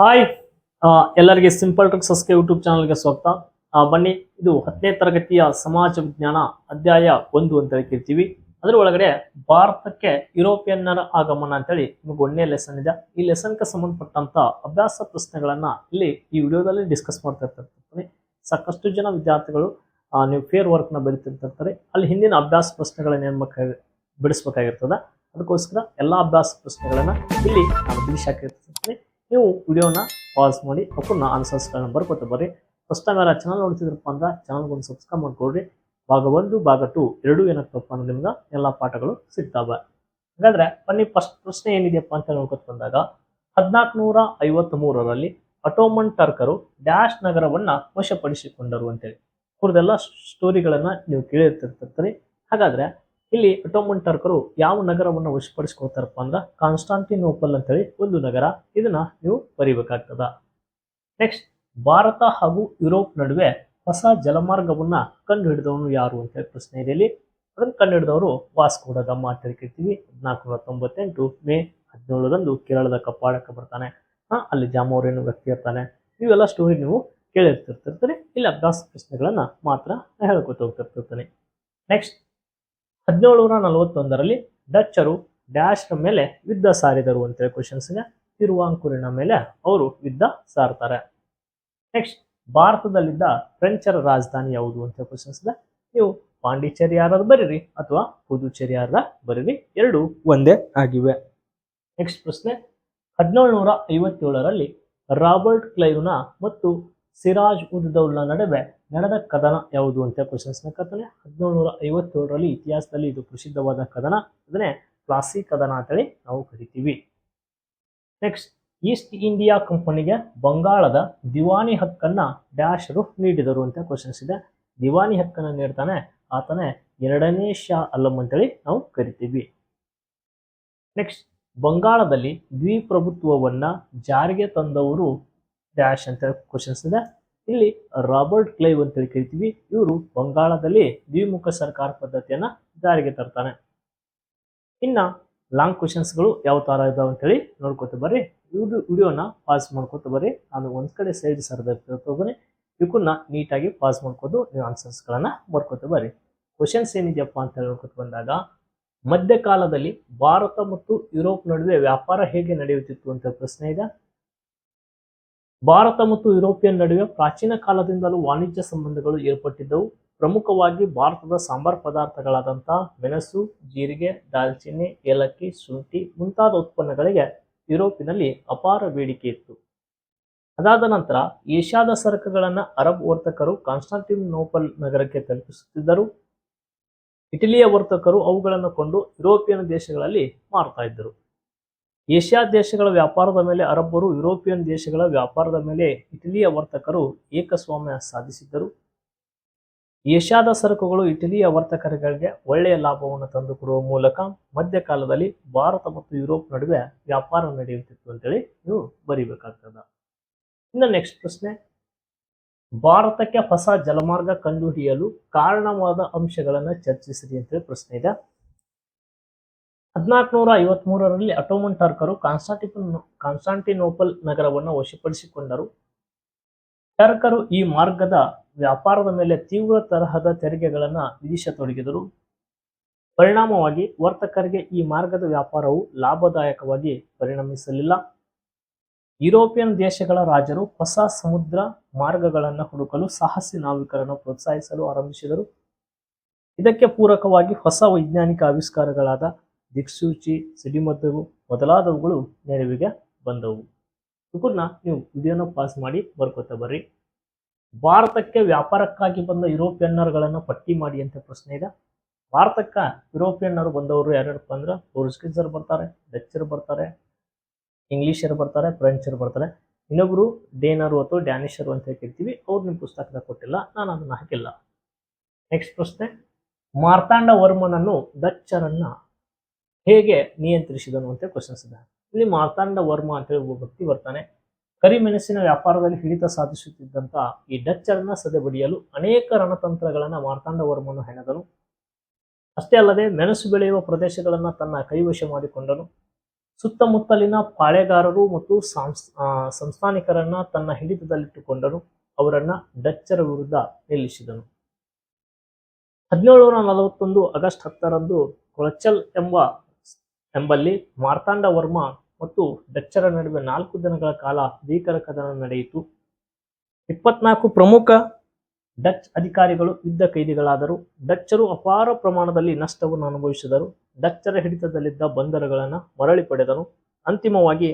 Hi ಎಲ್ಲರಿಗೆ simple tricks ಸಸ್ಕೆ YouTube ಚಾನಲ್ಗೆ ಸ್ವಾಗತ. ಬನ್ನಿ, ಇದು ಹತ್ತನೇ ತರಗತಿಯ ಸಮಾಜ ವಿಜ್ಞಾನ ಅಧ್ಯಾಯ ಒಂದು ಅಂತ ಹೇಳ್ತಿರ್ತೀವಿ ಅದರ ಒಳಗಡೆ ಭಾರತಕ್ಕೆ ಯುರೋಪಿಯನ್ನರ ಆಗಮನ ಅಂತೇಳಿ ನಿಮಗೆ ಒಂದೇ ಲೆಸನ್ ಇದೆ. ಈ ಲೆಸನ್ಗೆ ಸಂಬಂಧಪಟ್ಟಂತ ಅಭ್ಯಾಸ ಪ್ರಶ್ನೆಗಳನ್ನ ಇಲ್ಲಿ ಈ ವಿಡಿಯೋದಲ್ಲಿ ಡಿಸ್ಕಸ್ ಮಾಡ್ತಾ ಇರ್ತಾರೆ ಸಾಕಷ್ಟು ಜನ ವಿದ್ಯಾರ್ಥಿಗಳು ನೀವು ಫೇರ್ ವರ್ಕ್ನ ಬರೀತಿರ್ತಾರೆ ಅಲ್ಲಿ ಹಿಂದಿನ ಅಭ್ಯಾಸ ಪ್ರಶ್ನೆಗಳನ್ನ ಏನ್ ಬೇಕಾಗಿ ಬಿಡಿಸ್ಬೇಕಾಗಿರ್ತದೆ. ಅದಕ್ಕೋಸ್ಕರ ಎಲ್ಲ ಅಭ್ಯಾಸ ಪ್ರಶ್ನೆಗಳನ್ನ ಇಲ್ಲಿ ನಾನು ಬಿಡಿಸಾಕಿರ್ತೀನಿ ನೀವು ವಿಡಿಯೋನ ಪಾಸ್ ಮಾಡಿ ಅವನ್ನ ನಂಬರ್ ಕೊಟ್ಟು ಬರ್ರಿ. ಫಸ್ಟ್ ಟೈಮ್ ಯಾರು ಚಾನಲ್ ನೋಡ್ತಿದ್ರಪ್ಪ ಅಂದ್ರೆ ಚಾನಲ್ಗೆ ಒಂದು ಸಬ್ಸ್ಕ್ರೈಬ್ ಮಾಡ್ಕೊಡ್ರಿ. ಭಾಗ ಒಂದು, ಭಾಗ ಟು ಎರಡು ಏನಾಗ್ತಪ್ಪ ಅಂದ್ರೆ ನಿಮ್ಗೆ ಎಲ್ಲ ಪಾಠಗಳು ಸಿಗ್ತಾವೆ. ಹಾಗಾದ್ರೆ ಬನ್ನಿ ಫಸ್ಟ್ ಪ್ರಶ್ನೆ ಏನಿದೆಯಪ್ಪ ಅಂತ ನೋಡ್ಕೊತ ಬಂದಾಗ ಹದಿನಾಲ್ಕು ನೂರ ಐವತ್ತ್ ಮೂರರಲ್ಲಿ ಅಟೋಮನ್ ಟರ್ಕರು ಡ್ಯಾಶ್ ನಗರವನ್ನ ವಶಪಡಿಸಿಕೊಂಡರು ಅಂತೇಳಿ. ಅವ್ರದ್ದೆಲ್ಲ ಸ್ಟೋರಿಗಳನ್ನ ನೀವು ಕೇಳಿರ್ತಿರ್ತೀರಿ ಹಾಗಾದ್ರೆ ಇಲ್ಲಿ ಅಟೋಮನ್ ಟರ್ಕರು ಯಾವ ನಗರವನ್ನು ವಶಪಡಿಸ್ಕೊಳ್ತಾರಪ್ಪ ಅಂದ್ರೆ ಕಾನ್ಸ್ಟಾಂಟಿನೋಪಲ್ ಅಂತೇಳಿ ಒಂದು ನಗರ. ಇದನ್ನ ನೀವು ಬರಿಬೇಕಾಗ್ತದ. ನೆಕ್ಸ್ಟ್ ಭಾರತ ಹಾಗೂ ಯುರೋಪ್ ನಡುವೆ ಹೊಸ ಜಲಮಾರ್ಗವನ್ನ ಕಂಡು ಹಿಡಿದವನು ಯಾರು ಅಂತ ಹೇಳಿ ಪ್ರಶ್ನೆ ಇದೆ ಇಲ್ಲಿ. ಅದನ್ನ ಕಂಡು ಹಿಡಿದವರು ವಾಸ್ಕೋಡ ಗಮ್ಮ ಅಂತ ನೂರ ತೊಂಬತ್ತೆಂಟು ಮೇ ಹದಿನೇಳರಂದು ಕೇರಳದ ಕಪ್ಪಾಡಕ್ಕೆ ಬರ್ತಾನೆ. ಹಾ, ಅಲ್ಲಿ ಜಾಮೋರೇನು ವ್ಯಕ್ತಿ ಇರ್ತಾನೆ. ಇವೆಲ್ಲ ಸ್ಟೋರಿ ನೀವು ಕೇಳಿರ್ತಿರ್ತಿರ್ತೀರಿ. ಇಲ್ಲಿ, ಅಭ್ಯಾಸ ಪ್ರಶ್ನೆಗಳನ್ನ ಮಾತ್ರ ಹೇಳ್ಕೊತ ಹೋಗ್ತಿರ್ತಿರ್ತಾನೆ. ನೆಕ್ಸ್ಟ್ ಹದಿನೇಳು ನೂರ ನಲವತ್ತೊಂದರಲ್ಲಿ ಡಚ್ಚರು ಡ್ಯಾಶ್ನ ಮೇಲೆ ಯುದ್ಧ ಸಾರಿದರು ಅಂತೇಳಿ ಕ್ವಶನ್ಸ್ ಇದೆ ತಿರುವಾಂಕೂರಿನ ಮೇಲೆ ಅವರು ಯುದ್ಧ ಸಾರ್ತಾರೆ. ನೆಕ್ಸ್ಟ್ ಭಾರತದಲ್ಲಿದ್ದ ಫ್ರೆಂಚರ ರಾಜಧಾನಿ ಯಾವುದು ಅಂತ ಕ್ವಶನ್ಸ್ ಇದೆ ನೀವು ಪಾಂಡಿಚೇರಿ ಯಾರಾದ್ರು ಬರೀರಿ ಅಥವಾ ಪುದುಚೇರಿ ಯಾರ ಬರೀರಿ ಎರಡು ಒಂದೇ ಆಗಿವೆ. ನೆಕ್ಸ್ಟ್ ಪ್ರಶ್ನೆ ಹದಿನೇಳು ನೂರ ಐವತ್ತೇಳರಲ್ಲಿ ರಾಬರ್ಟ್ ಕ್ಲೈವ್ನ ಮತ್ತು ಸಿರಾಜ್ ಉದ್ದೌಲ್ನ ನಡುವೆ ನಡೆದ ಕದನ ಯಾವುದು ಅಂತ ಕ್ವಶನ್ಸ್ನ ಕಥನೆ ಹದಿನೇಳು ನೂರ ಐವತ್ತೇಳರಲ್ಲಿ ಇತಿಹಾಸದಲ್ಲಿ ಇದು ಪ್ರಸಿದ್ಧವಾದ ಕದನ. ಅದನ್ನೇ ಪ್ಲಾಸಿ ಕದನ ಅಂತೇಳಿ ನಾವು ಕರಿತೀವಿ. ನೆಕ್ಸ್ಟ್ ಈಸ್ಟ್ ಇಂಡಿಯಾ ಕಂಪನಿಗೆ ಬಂಗಾಳದ ದಿವಾನಿ ಹಕ್ಕನ್ನ ಡ್ಯಾಶರು ನೀಡಿದರು ಅಂತ ಕ್ವಶನ್ಸ್ ಇದೆ. ದಿವಾನಿ ಹಕ್ಕನ್ನು ನೀಡ್ತಾನೆ, ಆತನೇ ಎರಡನೇ ಶಾ ಅಲ್ಲಮ್ ಅಂತೇಳಿ ನಾವು ಕರಿತೀವಿ. ನೆಕ್ಸ್ಟ್ ಬಂಗಾಳದಲ್ಲಿ ದ್ವಿಪ್ರಭುತ್ವವನ್ನ ಜಾರಿಗೆ ತಂದವರು ಡ್ಯಾಶ್ ಅಂತ ಕ್ವಶನ್ಸ್ ಇದೆ. ಇಲ್ಲಿ ರಾಬರ್ಟ್ ಕ್ಲೈವ್ ಅಂತೇಳಿ ಕರಿತೀವಿ. ಇವರು ಬಂಗಾಳದಲ್ಲಿ ದ್ವಿಮುಖ ಸರ್ಕಾರ ಪದ್ಧತಿಯನ್ನ ಜಾರಿಗೆ ತರ್ತಾನೆ. ಇನ್ನ ಲಾಂಗ್ ಕ್ವಶನ್ಸ್ಗಳು ಯಾವ ತರ ಇದಾವೆ ಅಂತೇಳಿ ನೋಡ್ಕೊತ ಬರ್ರಿ. ಇದು ವಿಡಿಯೋನ ಪಾಸ್ ಮಾಡ್ಕೊತ ಬರ್ರಿ. ನಾನು ಒಂದ್ ಕಡೆ ಸೈಡ್ ಸರ್ದಿರ್ತೀನಿ ಇವಕ್ಕನ್ನ ನೀಟಾಗಿ ಪಾಸ್ ಮಾಡ್ಕೋದು ನೀವು ಆನ್ಸರ್ಸ್ಗಳನ್ನ ಬರ್ಕೋತ ಬರ್ರಿ. ಕ್ವಶನ್ಸ್ ಏನಿದೆಯಪ್ಪ ಅಂತ ಹೇಳಿ ನೋಡ್ಕೊತ ಬಂದಾಗ, ಮಧ್ಯಕಾಲದಲ್ಲಿ ಭಾರತ ಮತ್ತು ಯುರೋಪ್ ನಡುವೆ ವ್ಯಾಪಾರ ಹೇಗೆ ನಡೆಯುತ್ತಿತ್ತು ಅಂತ ಪ್ರಶ್ನೆ ಇದೆ. ಭಾರತ ಮತ್ತು ಯುರೋಪಿಯನ್ ನಡುವೆ ಪ್ರಾಚೀನ ಕಾಲದಿಂದಲೂ ವಾಣಿಜ್ಯ ಸಂಬಂಧಗಳು ಏರ್ಪಟ್ಟಿದ್ದವು. ಪ್ರಮುಖವಾಗಿ ಭಾರತದ ಸಾಂಬಾರ್ ಪದಾರ್ಥಗಳಾದಂಥ ಮೆಣಸು, ಜೀರಿಗೆ, ದಾಲ್ಚಿನ್ನಿ, ಏಲಕ್ಕಿ, ಶುಂಠಿ ಮುಂತಾದ ಉತ್ಪನ್ನಗಳಿಗೆ ಯುರೋಪಿನಲ್ಲಿ ಅಪಾರ ಬೇಡಿಕೆ ಇತ್ತು. ಅದಾದ ನಂತರ ಏಷ್ಯಾದ ಸರಕುಗಳನ್ನು ಅರಬ್ ವರ್ತಕರು ಕಾನ್ಸ್ಟಾಂಟಿನೋಪಲ್ ನಗರಕ್ಕೆ ತಲುಪಿಸುತ್ತಿದ್ದರು. ಇಟಲಿಯ ವರ್ತಕರು ಅವುಗಳನ್ನು ಕೊಂಡು ಯುರೋಪಿಯನ್ ದೇಶಗಳಲ್ಲಿ ಮಾರ್ತಾ ಇದ್ದರು. ಏಷ್ಯಾ ದೇಶಗಳ ವ್ಯಾಪಾರದ ಮೇಲೆ ಅರಬ್ಬರು, ಯುರೋಪಿಯನ್ ದೇಶಗಳ ವ್ಯಾಪಾರದ ಮೇಲೆ ಇಟಲಿಯ ವರ್ತಕರು ಏಕಸ್ವಾಮ್ಯ ಸಾಧಿಸಿದ್ದರು. ಏಷ್ಯಾದ ಸರಕುಗಳು ಇಟಲಿಯ ವರ್ತಕರುಗಳಿಗೆ ಒಳ್ಳೆಯ ಲಾಭವನ್ನು ತಂದುಕೊಡುವ ಮೂಲಕ ಮಧ್ಯಕಾಲದಲ್ಲಿ ಭಾರತ ಮತ್ತು ಯುರೋಪ್ ನಡುವೆ ವ್ಯಾಪಾರ ನಡೆಯುತ್ತಿತ್ತು ಅಂತೇಳಿ ನೀವು ಬರಿಬೇಕಾಗ್ತದ. ಇನ್ನು ನೆಕ್ಸ್ಟ್ ಪ್ರಶ್ನೆ. ಭಾರತಕ್ಕೆ ಹೊಸ ಜಲಮಾರ್ಗ ಕಂಡುಹಿಡಿಯಲು ಕಾರಣವಾದ ಅಂಶಗಳನ್ನು ಚರ್ಚಿಸಿರಿ ಅಂತೇಳಿ ಪ್ರಶ್ನೆ ಇದೆ. ಹದಿನಾಲ್ಕುನೂರ ಐವತ್ಮೂರರಲ್ಲಿ ಅಟೋಮನ್ ಟರ್ಕರು ಕಾನ್ಸ್ಟಾಂಟಿನ್, ಕಾನ್ಸ್ಟಾಂಟಿನೋಪಲ್ ನಗರವನ್ನು ವಶಪಡಿಸಿಕೊಂಡರು. ಟರ್ಕರು ಈ ಮಾರ್ಗದ ವ್ಯಾಪಾರದ ಮೇಲೆ ತೀವ್ರ ತರಹದ ತೆರಿಗೆಗಳನ್ನು ವಿಧಿಸತೊಡಗಿದರು. ಪರಿಣಾಮವಾಗಿ ವರ್ತಕರಿಗೆ ಈ ಮಾರ್ಗದ ವ್ಯಾಪಾರವು ಲಾಭದಾಯಕವಾಗಿ ಪರಿಣಮಿಸಲಿಲ್ಲ. ಯುರೋಪಿಯನ್ ದೇಶಗಳ ರಾಜರು ಹೊಸ ಸಮುದ್ರ ಮಾರ್ಗಗಳನ್ನು ಹುಡುಕಲು ಸಾಹಸಿ ನಾವಿಕರನ್ನು ಪ್ರೋತ್ಸಾಹಿಸಲು ಆರಂಭಿಸಿದರು. ಇದಕ್ಕೆ ಪೂರಕವಾಗಿ ಹೊಸ ವೈಜ್ಞಾನಿಕ ಆವಿಷ್ಕಾರಗಳಾದ ದಿಕ್ಸೂಚಿ ಸಿಡಿಮದ್ದು ಮೊದಲಾದವುಗಳು ನೆರವಿಗೆ ಬಂದವು. ಇವನ್ನ ನೀವು ವಿಡಿಯೋನ ಪಾಸ್ ಮಾಡಿ ಬರ್ಕೋತಾ ಬರ್ರಿ. ಭಾರತಕ್ಕೆ ವ್ಯಾಪಾರಕ್ಕಾಗಿ ಬಂದ ಯುರೋಪಿಯನ್ನರುಗಳನ್ನು ಪಟ್ಟಿ ಮಾಡಿ ಅಂತ ಪ್ರಶ್ನೆ ಇದೆ. ಭಾರತಕ್ಕೆ ಯುರೋಪಿಯನ್ನರು ಬಂದವರು ಯಾರ್ಯಾರಪ್ಪ ಅಂದ್ರೆ ಪೋರ್ಚುಗೀಸರು ಬರ್ತಾರೆ, ಡಚ್ಚರು ಬರ್ತಾರೆ, ಇಂಗ್ಲಿಷರು ಬರ್ತಾರೆ, ಫ್ರೆಂಚರು ಬರ್ತಾರೆ. ಇನ್ನೊಬ್ರು ಡೇನರು ಅಥವಾ ಡ್ಯಾನಿಷರು ಅಂತ ಕೇಳ್ತೀವಿ ಅವ್ರು ನಿಮ್ಮ ಪುಸ್ತಕದಾಗ ಕೊಟ್ಟಿಲ್ಲ, ನಾನು ಅದನ್ನು ಹಾಕಿಲ್ಲ. ನೆಕ್ಸ್ಟ್ ಪ್ರಶ್ನೆ, ಮಾರ್ತಾಂಡ ವರ್ಮನನ್ನು ಡಚ್ಚರನ್ನ ಹೇಗೆ ನಿಯಂತ್ರಿಸಿದನು ಅಂತ ಕ್ವಶನ್ಸ್ ಇದೆ. ಇಲ್ಲಿ ಮಾರ್ತಾಂಡ ವರ್ಮ ಅಂತ ಹೇಳಿ ಒಬ್ಬ ವ್ಯಕ್ತಿ ಬರ್ತಾನೆ. ಕರಿಮೆಣಸಿನ ವ್ಯಾಪಾರದಲ್ಲಿ ಹಿಡಿತ ಸಾಧಿಸುತ್ತಿದ್ದಂತ ಈ ಡಚ್ಚರನ್ನ ಸದೆಬಡಿಯಲು ಅನೇಕ ರಣತಂತ್ರಗಳನ್ನ ಮಾರ್ತಾಂಡ ವರ್ಮನು ಹೆಣೆದನು. ಅಷ್ಟೇ ಅಲ್ಲದೆ ಮೆಣಸು ಬೆಳೆಯುವ ಪ್ರದೇಶಗಳನ್ನು ತನ್ನ ಕೈವಶ ಮಾಡಿಕೊಂಡನು. ಸುತ್ತಮುತ್ತಲಿನ ಪಾಳೆಗಾರರು ಮತ್ತು ಸಂಸ್ಥಾನಿಕರನ್ನ ತನ್ನ ಹಿಡಿತದಲ್ಲಿಟ್ಟುಕೊಂಡನು ಅವರನ್ನ ಡಚ್ಚರ ವಿರುದ್ಧ ನಿಲ್ಲಿಸಿದನು. ಹದಿನೇಳುನೂರ ನಲವತ್ತೊಂದು ಆಗಸ್ಟ್ ಹತ್ತರಂದು ಕೊಳಚಲ್ ಎಂಬ ಎಂಬಲ್ಲಿ ಮಾರ್ತಾಂಡ ವರ್ಮ ಮತ್ತು ಡಚ್ಚರ ನಡುವೆ ನಾಲ್ಕು ದಿನಗಳ ಕಾಲ ಭೀಕರ ಕದನ ನಡೆಯಿತು. ಇಪ್ಪತ್ನಾಲ್ಕು ಪ್ರಮುಖ ಡಚ್ ಅಧಿಕಾರಿಗಳು ಯುದ್ಧ ಕೈದಿಗಳಾದರು. ಡಚ್ಚರು ಅಪಾರ ಪ್ರಮಾಣದಲ್ಲಿ ನಷ್ಟವನ್ನು ಅನುಭವಿಸಿದರು. ಡಚ್ಚರ ಹಿಡಿತದಲ್ಲಿದ್ದ ಬಂದರುಗಳನ್ನು ಮರಳಿ ಪಡೆದನು ಅಂತಿಮವಾಗಿ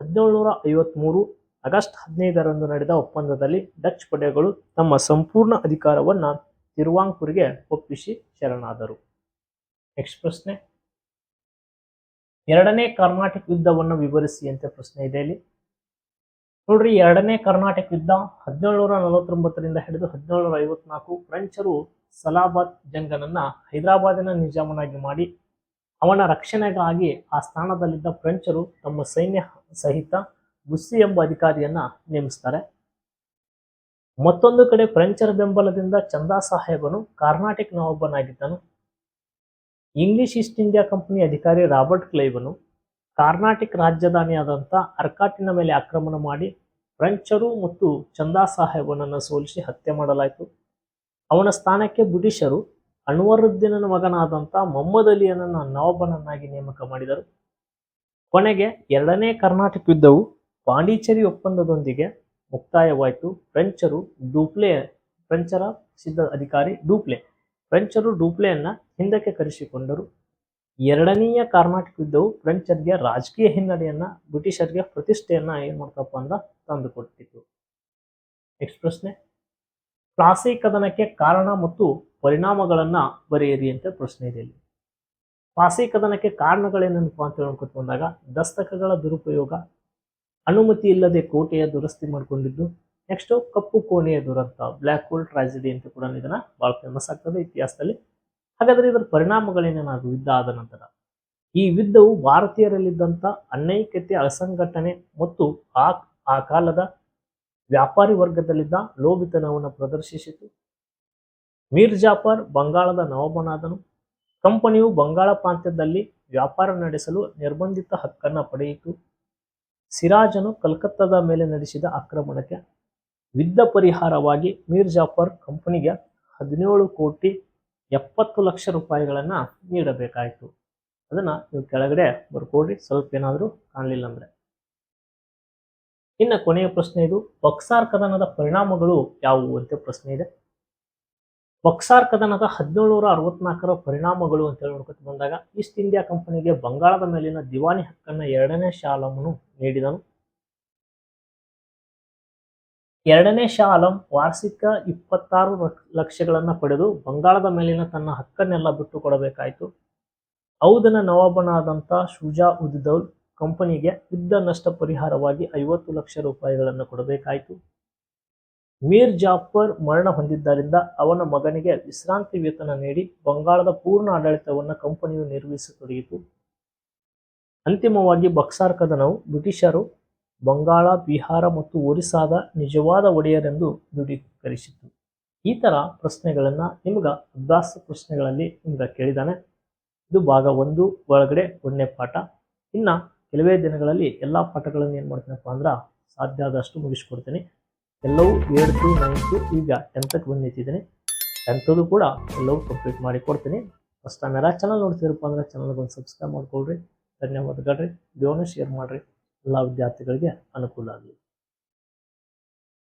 ಹದಿನೇಳುನೂರ ಐವತ್ಮೂರು ಆಗಸ್ಟ್ ಹದಿನೈದರಂದು ನಡೆದ ಒಪ್ಪಂದದಲ್ಲಿ ಡಚ್ ಪಡೆಗಳು ತಮ್ಮ ಸಂಪೂರ್ಣ ಅಧಿಕಾರವನ್ನು ತಿರುವಾಂಕೂರಿಗೆ ಒಪ್ಪಿಸಿ ಶರಣಾದರು. ನೆಕ್ಸ್ಟ್ ಪ್ರಶ್ನೆ ಎರಡನೇ ಕರ್ನಾಟಕ ಯುದ್ಧವನ್ನು ವಿವರಿಸಿ ಅಂತ ಪ್ರಶ್ನೆ ಇದೆ ಇಲ್ಲಿ. ನೋಡ್ರಿ, ಎರಡನೇ ಕರ್ನಾಟಕ ಯುದ್ಧ ಹದಿನೇಳುನೂರ ನಲವತ್ತೊಂಬತ್ತರಿಂದ ಹಿಡಿದು ಹದಿನೇಳುನೂರ ಐವತ್ನಾಲ್ಕು ಫ್ರೆಂಚರು ಸಲಾಬಾದ್ ಜಂಗನನ್ನ ಹೈದರಾಬಾದಿನ ನಿಜಾಮನಾಗಿ ಮಾಡಿ, ಅವನ ರಕ್ಷಣೆಗಾಗಿ ಆ ಸ್ಥಾನದಲ್ಲಿದ್ದ ಫ್ರೆಂಚರು ತಮ್ಮ ಸೈನ್ಯ ಸಹಿತ ಗುಸ್ಸಿ ಎಂಬ ಅಧಿಕಾರಿಯನ್ನ ನೇಮಿಸ್ತಾರೆ. ಮತ್ತೊಂದು ಕಡೆ ಫ್ರೆಂಚರ ಬೆಂಬಲದಿಂದ ಚಂದಾ ಸಾಹೇಬನು ಕರ್ನಾಟಕ ನವಾಬನಾಗಿದ್ದನು ಇಂಗ್ಲಿಷ್ ಈಸ್ಟ್ ಇಂಡಿಯಾ ಕಂಪನಿ ಅಧಿಕಾರಿ ರಾಬರ್ಟ್ ಕ್ಲೈವನು ಕರ್ನಾಟಕ ರಾಜಧಾನಿಯಾದಂಥ ಅರ್ಕಾಟಿನ ಮೇಲೆ ಆಕ್ರಮಣ ಮಾಡಿ ಫ್ರೆಂಚರು ಮತ್ತು ಚಂದಾ ಸಾಹೇಬನನ್ನು ಸೋಲಿಸಿ ಹತ್ಯೆ ಮಾಡಲಾಯಿತು. ಅವನ ಸ್ಥಾನಕ್ಕೆ ಬ್ರಿಟಿಷರು ಅನ್ವರುದ್ದೀನನ ಮಗನಾದಂಥ ಮೊಹಮ್ಮದ್ ಅಲಿಯನನ್ನು ನವಾಬನನ್ನಾಗಿ ನೇಮಕ ಮಾಡಿದರು. ಕೊನೆಗೆ ಎರಡನೇ ಕರ್ನಾಟಕ ಯುದ್ಧವು ಪಾಂಡಿಚೇರಿ ಒಪ್ಪಂದದೊಂದಿಗೆ ಮುಕ್ತಾಯವಾಯಿತು. ಫ್ರೆಂಚರು ಡೂಪ್ಲೆ, ಫ್ರೆಂಚರ ಸಿದ್ಧ ಅಧಿಕಾರಿ ಡೂಪ್ಲೆ. ಫ್ರೆಂಚರು ಡೂಪ್ಲೆಯನ್ನು ಹಿಂದಕ್ಕೆ ಕರೆಸಿಕೊಂಡರು. ಎರಡನೆಯ ಕರ್ನಾಟಕ ಯುದ್ಧವು ಫ್ರೆಂಚರಿಗೆ ರಾಜಕೀಯ ಹಿನ್ನಡೆಯನ್ನ, ಬ್ರಿಟಿಷರಿಗೆ ಪ್ರತಿಷ್ಠೆಯನ್ನ ಏನ್ ಮಾಡ್ತಪ್ಪ ಅಂದ್ರ ತಂದುಕೊಟ್ಟಿತ್ತು ನೆಕ್ಸ್ಟ್ ಪ್ರಶ್ನೆ. ಪ್ಲಾಸಿ ಕದನಕ್ಕೆ ಕಾರಣ ಮತ್ತು ಪರಿಣಾಮಗಳನ್ನ ಬರೆಯಿರಿ ಅಂತ ಪ್ರಶ್ನೆ ಇದೆ ಇಲ್ಲಿ. ಪ್ಲಾಸಿ ಕದನಕ್ಕೆ ಕಾರಣಗಳೇನಪ್ಪ ಅಂತ ಹೇಳ್ಕೊತ ಬಂದಾಗ ದಸ್ತಕಗಳ ದುರುಪಯೋಗ, ಅನುಮತಿ ಇಲ್ಲದೆ ಕೋಟೆಯ ದುರಸ್ತಿ ಮಾಡಿಕೊಂಡಿದ್ದು ನೆಕ್ಸ್ಟ್ ಕಪ್ಪು ಕೋಣೆಯ ದುರಂತ ಬ್ಲ್ಯಾಕ್ ಹೋಲ್ ಟ್ರಾಜಿಡಿ ಅಂತ ಕೂಡ ಇದನ್ನ ಬಹಳ ಫೇಮಸ್ ಆಗ್ತದೆ ಇತಿಹಾಸದಲ್ಲಿ. ಹಾಗಾದ್ರೆ ಇದರ ಪರಿಣಾಮಗಳೇನೇನಾದವು ಯುದ್ಧ ಆದ ನಂತರ? ಈ ಯುದ್ಧವು ಭಾರತೀಯರಲ್ಲಿದ್ದಂಥ ಅನೈಕ್ಯತೆ, ಅಸಂಘಟನೆ ಮತ್ತು ಆ ಆ ಕಾಲದ ವ್ಯಾಪಾರಿ ವರ್ಗದಲ್ಲಿದ್ದ ಲೋಭಿತನವನ್ನು ಪ್ರದರ್ಶಿಸಿತು. ಮೀರ್ ಜಾಫರ್ ಬಂಗಾಳದ ನವಾಬನಾದನು ಕಂಪನಿಯು ಬಂಗಾಳ ಪ್ರಾಂತ್ಯದಲ್ಲಿ ವ್ಯಾಪಾರ ನಡೆಸಲು ನಿರ್ಬಂಧಿತ ಹಕ್ಕನ್ನು ಪಡೆಯಿತು. ಸಿರಾಜನು ಕಲ್ಕತ್ತಾದ ಮೇಲೆ ನಡೆಸಿದ ಆಕ್ರಮಣಕ್ಕೆ ಯುದ್ಧ ಪರಿಹಾರವಾಗಿ ಮೀರ್ ಜಾಫರ್ ಕಂಪನಿಗೆ ಹದಿನೇಳು ಕೋಟಿ ಎಪ್ಪತ್ತು ಲಕ್ಷ ರೂಪಾಯಿಗಳನ್ನ ನೀಡಬೇಕಾಯಿತು. ಅದನ್ನ ನೀವು ಕೆಳಗಡೆ ಬರ್ಕೊಡ್ರಿ, ಸ್ವಲ್ಪ ಏನಾದರೂ ಕಾಣಲಿಲ್ಲ ಅಂದ್ರೆ. ಇನ್ನು ಕೊನೆಯ ಪ್ರಶ್ನೆ ಇದು ಬಕ್ಸಾರ್ ಕದನದ ಪರಿಣಾಮಗಳು ಯಾವುವು ಅಂತ ಪ್ರಶ್ನೆ ಇದೆ. ಬಕ್ಸಾರ್ ಕದನದ ಹದಿನೇಳುನೂರ ಅರವತ್ನಾಲ್ಕರ ಪರಿಣಾಮಗಳು ಅಂತ ಹೇಳಿ ನೋಡ್ಕೊತ ಬಂದಾಗ, ಈಸ್ಟ್ ಇಂಡಿಯಾ ಕಂಪನಿಗೆ ಬಂಗಾಳದ ಮೇಲಿನ ದಿವಾನಿ ಹಕ್ಕನ್ನ ಎರಡನೇ ಶಾಲಮನು ನೀಡಿದನು. ಎರಡನೇ ಶಾ ಆಲಂ ವಾರ್ಷಿಕ ಇಪ್ಪತ್ತಾರು ಲಕ್ಷಗಳನ್ನು ಪಡೆದು ಬಂಗಾಳದ ಮೇಲಿನ ತನ್ನ ಹಕ್ಕನ್ನೆಲ್ಲ ಬಿಟ್ಟು ಕೊಡಬೇಕಾಯಿತು. ಔದನ ನವಾಬನಾದಂಥ ಶುಜಾ ಉದ್ದೌಲ್ ಕಂಪನಿಗೆ ಯುದ್ಧ ನಷ್ಟ ಪರಿಹಾರವಾಗಿ ಐವತ್ತು ಲಕ್ಷ ರೂಪಾಯಿಗಳನ್ನು ಕೊಡಬೇಕಾಯಿತು. ಮೀರ್ ಜಾಫರ್ ಮರಣ ಹೊಂದಿದ್ದರಿಂದ ಅವನ ಮಗನಿಗೆ ವಿಶ್ರಾಂತಿ ವೇತನ ನೀಡಿ ಬಂಗಾಳದ ಪೂರ್ಣ ಆಡಳಿತವನ್ನು ಕಂಪನಿಯು ನಿರ್ವಹಿಸತೊಡಗಿತು. ಅಂತಿಮವಾಗಿ ಬಕ್ಸಾರ್ ಕದನವು ಬ್ರಿಟಿಷರು ಬಂಗಾಳ, ಬಿಹಾರ ಮತ್ತು ಒರಿಸ್ಸಾದ ನಿಜವಾದ ಒಡೆಯರೆಂದು ದೃಢೀಕರಿಸಿತು. ಈ ಥರ ಪ್ರಶ್ನೆಗಳನ್ನು ನಿಮ್ಗೆ ಅಭ್ಯಾಸ ಪ್ರಶ್ನೆಗಳಲ್ಲಿ ನಿಮ್ಗೆ ಕೇಳಿದಾನೆ. ಇದು ಭಾಗ ಒಂದು, ಒಳಗಡೆ ಒಂದನೇ ಪಾಠ. ಇನ್ನು ಕೆಲವೇ ದಿನಗಳಲ್ಲಿ ಎಲ್ಲ ಪಾಠಗಳನ್ನು ಏನು ಮಾಡ್ತೀನಪ್ಪ ಅಂದ್ರೆ ಸಾಧ್ಯ ಆದಷ್ಟು ಮುಗಿಸ್ಕೊಡ್ತೀನಿ. ಎಲ್ಲವೂ ಏಳ್ತು ನೈನ್ತು ಈಗ ಟೆಂತಕ್ಕೆ ಬಂದು ನಿಂತಿದ್ದೀನಿ ಟೆಂತದು ಕೂಡ ಎಲ್ಲವೂ ಕಂಪ್ಲೀಟ್ ಮಾಡಿ ಕೊಡ್ತೀನಿ. ಫಸ್ಟ್ ಟೈಮ್ ಎಲ್ಲ ಚಾನಲ್ ನೋಡ್ತಿರಪ್ಪ ಅಂದ್ರೆ ಚಾನಲ್ಗೆ ಒಂದು ಸಬ್ಸ್ಕ್ರೈಬ್ ಮಾಡ್ಕೊಳ್ರಿ. ಧನ್ಯವಾದಗಳ್ರಿ ವಿಡಿಯೋನ ಶೇರ್ ಮಾಡಿರಿ. ಎಲ್ಲ ವಿದ್ಯಾರ್ಥಿಗಳಿಗೆ ಅನುಕೂಲ ಆಗಲಿ.